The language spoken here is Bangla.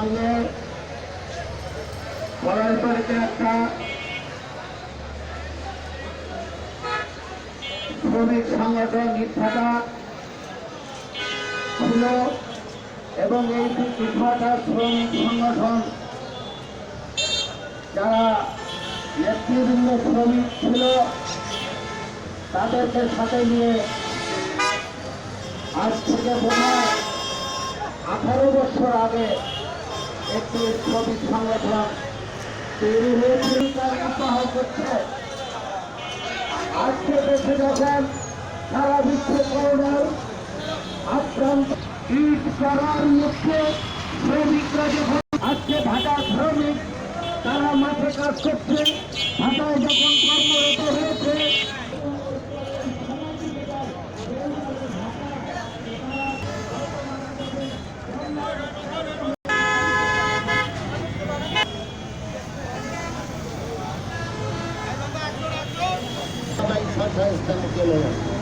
সঙ্গে পরস্পরকে একটা শ্রমিক সংগঠন ইচ্ছাটা ছিল এবং এই ইটভাটা শ্রমিক সংগঠন, যারা নেতৃবৃন্দ শ্রমিক ছিল, তাদেরকে সাথে নিয়ে আজ থেকে বোধ আঠারো বছর আগে আজকে দেশে যখন সারা বিশ্বে করোনার আক্রান্ত ইট করার মুখে শ্রমিকরা যখন আজকে ঢাকা শ্রমিক, তারা মাঠে কাজ করছে। 他才有三十了。